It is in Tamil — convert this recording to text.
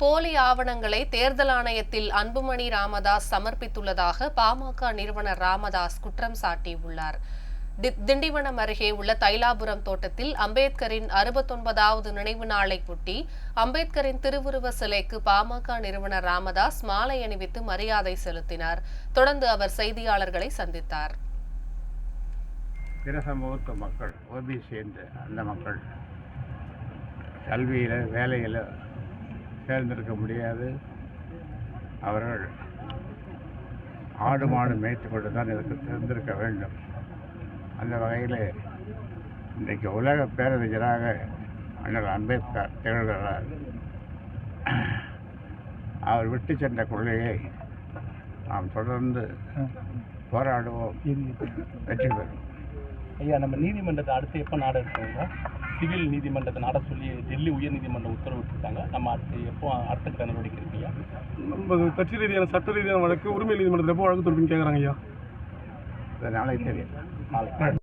போலி ஆவணங்களை தேர்தல் ஆணையத்தில் அன்புமணி ராமதாஸ் சமர்ப்பித்துள்ளதாக பாமக நிறுவனர் ராமதாஸ் குற்றம் சாட்டியுள்ளார். திண்டிவனம் அருகே உள்ள தைலாபுரம் தோட்டத்தில் அம்பேத்கரின் அறுபத்தொன்பதாவது நினைவு நாளை ஒட்டி அம்பேத்கரின் திருவுருவ சிலைக்கு பாமக நிறுவனர் ராமதாஸ் மாலை அணிவித்து மரியாதை செலுத்தினார். தொடர்ந்து அவர் செய்தியாளர்களை சந்தித்தார். பிற சமூகத்து மக்கள் சேர்ந்த அந்த மக்கள் கல்வியில் வேலையில் சேர்ந்திருக்க முடியாது. அவர்கள் ஆடு மாடு மேய்த்து கொண்டு தான் இருக்க இருந்திருக்க வேண்டும். அந்த வகையில் இன்றைக்கு உலக பேரறிஞராக அண்ணல் அம்பேத்கர் திகழ்கிறார். அவர் விட்டு சென்ற கொள்கையை நாம் தொடர்ந்து போராடுவோம். வெற்றி பெறுவோம். ஐயா நம்ம நீதிமன்றத்தை அடுத்து எப்போ நாட இருக்கோங்க சிவில் நீதிமன்றத்தை நாட சொல்லி டெல்லி உயர் நீதிமன்றம் உத்தரவிட்டிருக்காங்க. நம்ம அடுத்து எப்போ அடுத்த கட்ட நடவடிக்கை இருக்கு ஐயா நம்ம கட்சி ரீதியான சட்ட ரீதியான வழக்கு உரிமை நீதிமன்றத்தில் எப்போ வழக்கு தொடுப்புன்னு கேட்குறாங்க ஐயா? நாளைக்கு தெரியும். நாளைக்கு.